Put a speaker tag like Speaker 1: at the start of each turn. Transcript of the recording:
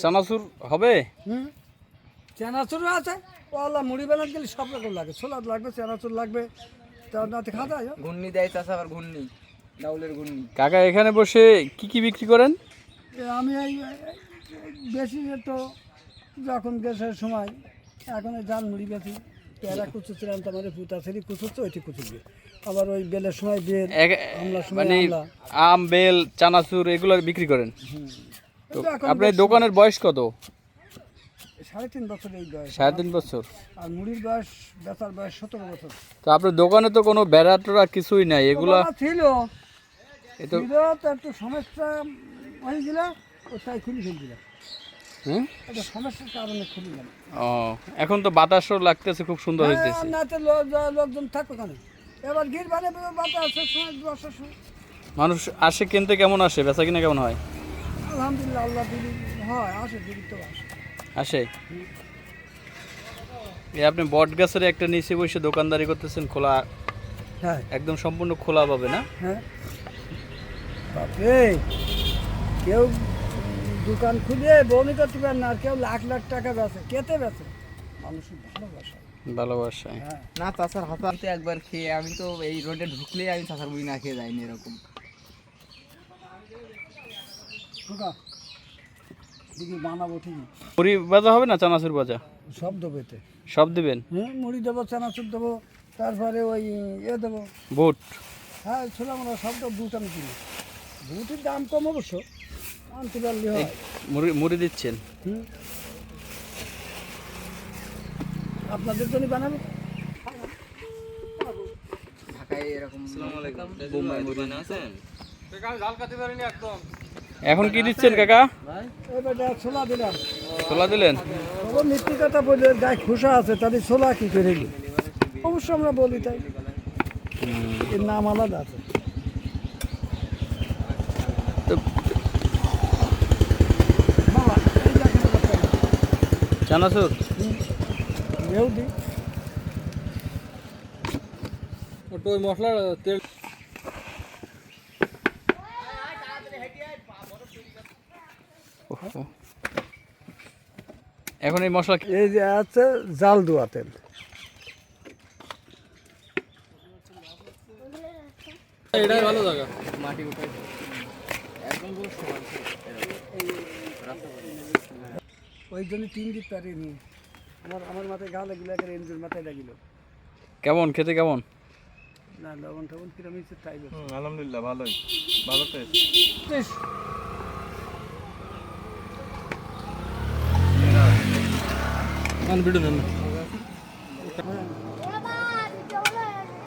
Speaker 1: চানাচুর হবে?
Speaker 2: হুম? চানাচুরও আছে। ওলা মুড়ি বানাতে গেলে সব রকম লাগে। ছোলা লাগবে চানাচুর লাগবে। তার নাতে খাওয়া যায়
Speaker 3: ঘূর্ণি দেয় চাষা আবার ঘূর্ণি ডাউলের ঘূর্ণি।
Speaker 1: কাকা এখানে বসে কি কি বিক্রি করেন?
Speaker 2: আমি এই- বেশি তো যখন গ্যাসের সময় এখন জাল মুড়ি বেশি। পেয়ারা কুচু ছিলাম তো আমার পুতা ছেড়ি তো ওইটি কুচুবে আবার ওই বেলের সময় বেল
Speaker 1: এক-
Speaker 2: আমলার সময়
Speaker 1: মানে আম বেল চানাচুর এগুলো বিক্রি করেন? তো আপনার দোকানের বয়স কত?
Speaker 2: সাড়ে তিন বছর এই বয়স।
Speaker 1: সাড়ে তিন বছর।
Speaker 2: আর মুড়ির বয়স বেচার বয়স সতেরো বছর।
Speaker 1: তো আপনার দোকানে তো কোনো বেড়াটোরা কিছুই নাই এগুলা
Speaker 2: ছিল। ছিল একটু সমস্যা হয়েছিল ও তাই খুলে ফেলছিলাম
Speaker 1: হ্যাঁ?
Speaker 2: একটা সমস্যার কারণে খুলিলাম
Speaker 1: ও এখন তো বাতাসও লাগতেছে খুব সুন্দর হইতেছে।
Speaker 2: হ্যাঁ, না তো লোকজন থাকবে কেন? এবার গির বাড়ে বাতাসের সময় বর্ষার সময়।
Speaker 1: মানুষ আসে কিনতে কেমন আসে? বেচা কিনা কেমন হয়?
Speaker 2: আলহামদুলিল্লাহ আল্লাহ দিদি হয় আসে তো আসে।
Speaker 1: আসে? এই আপনি বট গাছের একটা নিচে বসে দোকানদারি করতেছেন খোলা
Speaker 2: হ্যাঁ।
Speaker 1: একদম সম্পূর্ণ খোলা পাবে না?
Speaker 2: হ্যাঁ। বাপরে কেউ দোকান খুলে বমি করতে পারে না আর কেউ লাখ লাখ টাকা বেচে। কেতে বেচে? মানুষের ভালোবাসা।
Speaker 1: ভালোবাসায়
Speaker 2: হ্যাঁ।
Speaker 3: না চাষার হাতা তো একবার খেয়ে আমি তো এই রোডে ঢুকলেই আমি চাষার বই না খেয়ে যাইনি এরকম।
Speaker 2: বানাবো ঠিকই।
Speaker 1: মুড়ি ভাজা হবে না চানাচুর ভাজা
Speaker 2: সব দেবো এতে।
Speaker 1: সব দিবেন?
Speaker 2: হ্যাঁ মুড়ি দেবো চানাচুর দেবো তারপরে ওই এ দেবো।
Speaker 1: বুট?
Speaker 2: হ্যাঁ ছিলাম আমরা সব তো বুট আমি কিনি। বুটের দাম কম অবশ্য।
Speaker 1: মুড়ি দিচ্ছেন?
Speaker 2: আপনাদের জন্য বানাবো?
Speaker 1: এখন কি দিচ্ছেন কাকা?
Speaker 2: ছোলা দিলাম।
Speaker 1: ছোলা দিলেন?
Speaker 2: কথা বলে গায়ে খোসা আছে তাদের ছোলা কি করে অবশ্য আমরা বলি তাই। এর নাম আলাদা আছে
Speaker 1: তো
Speaker 2: বাবা, এই দেখেন তো কথা।
Speaker 1: চানাচুর
Speaker 2: এও দিই
Speaker 1: ওই মশলা তেল এখন এই মশলা কি-
Speaker 2: এই যে আছে জাল দোয়া তেল।
Speaker 1: এটাই ভালো জায়গা।
Speaker 3: মাটি উঠে একদম পুরো সমান।
Speaker 2: ওই জন্য তিন দিক পারিনি আমার আমার মাথায় গা লাগিল একের এনজির মাথায় লাগিল।
Speaker 1: কেমন খেতে কেমন?
Speaker 2: না লবণ টবণ কিরম হয়েছে তাই বলছি।
Speaker 1: আলহামদুলিল্লাহ ভালোই। ভালো টেস্ট
Speaker 2: বেশ।
Speaker 1: ভিডিও নেন